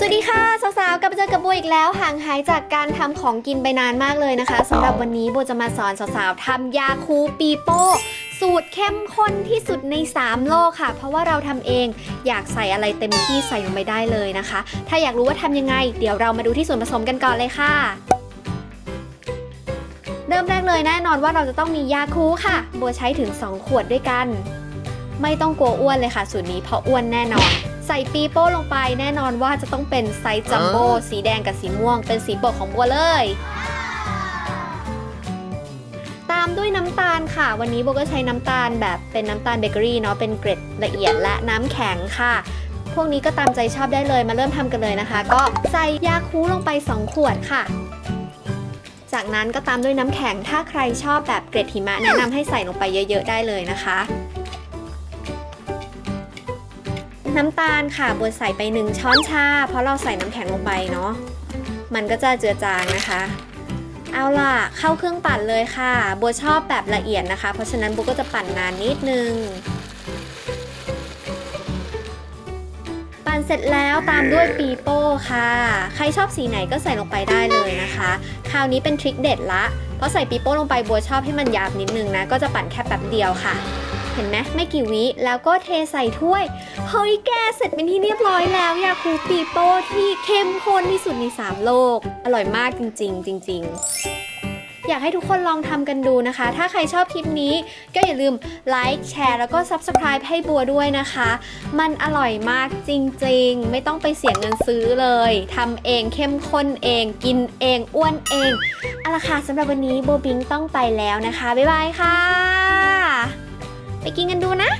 สวัสดีค่ะสาวๆกลับมาเจอกับบัวอีกแล้วห่างหายจากการทำของกินไปนานมากเลยนะคะสำหรับวันนี้บัวจะมาสอนสาวๆทำยาคูปีโป้สูตรเข้มข้นที่สุดใน 3 โลกค่ะ เพราะว่าเราทำเองอยากใส่อะไรเต็มที่ใส่ลงไปได้เลยนะคะ ถ้าอยากรู้ว่าทำยังไง เดี๋ยวเรามาดูที่ส่วนผสมกันก่อนเลยค่ะ เริ่มแรกเลยแน่นอนว่าเราจะต้องมียาคูค่ะ บัวใช้ถึง 2 ขวดด้วยกัน ไม่ต้องกลัวอ้วนเลยค่ะ สูตรนี้เพราะอ้วนแน่นอน ใส่ปีโป้ลงไปแน่นอนว่าจะต้องเป็นไซส์จัมโบ้สีแดงกับสีม่วง เป็นสีโปรดของบัวเลย ตามด้วยน้ำตาลค่ะ วันนี้โบก็ใช้น้ำตาลแบบเป็นน้ำตาลเบเกอรี่เนาะเป็นเกร็ดละเอียดและน้ำแข็งค่ะ พวกนี้ก็ตามใจชอบได้เลยมาเริ่มทำกันเลยนะคะ ก็ใส่ยาคูลงไป 2 ขวดค่ะจากนั้นก็ตามด้วยน้ำแข็ง ถ้าใครชอบแบบเกร็ดหิมะแนะนำให้ใส่ลงไปเยอะ ๆ ได้เลยนะคะ น้ำตาลค่ะบัวใส่ไป 1 ช้อนชา เพราะเราใส่น้ำแข็งลงไปเนาะมันก็จะเจือจางนะคะ เอาล่ะเข้าเครื่องปั่นเลยค่ะบัวชอบแบบละเอียดนะคะ เพราะฉะนั้นบัวก็จะปั่นนานนิดนึง ปั่นเสร็จแล้วตามด้วยปีโป้ค่ะ ใครชอบสีไหนก็ใส่ลงไปได้เลยนะคะ คราวนี้เป็นทริคเด็ดละเพราะใส่ปีโป้ลงไปบัวชอบให้มันหยาบนิดนึงนะก็จะปั่นแค่แป๊บเดียวค่ะ ห็นไหมไม่กี่วิแล้วก็เทใส่ถ้วย เฮ้ยแกเสร็จเป็นที่เรียบร้อยแล้วยาคูปีโป้ที่เข้มข้นที่สุดใน 3 โลก อร่อยมากจริง ๆ จริง ๆอยากให้ทุกคนลองทำกันดูนะคะ ถ้าใครชอบคลิปนี้ก็อย่าลืมไลค์แชร์แล้วก็ Subscribe ให้บัวด้วยนะคะ มันอร่อยมากจริงๆ ไม่ต้องไปเสียเงินซื้อเลยทำเองเข้มข้นเอง กินเองอ้วนเองเอาละค่ะสำหรับวันนี้โบบิงต้องไปแล้วนะคะ บ๊ายบายค่ะ กินกันดูนะ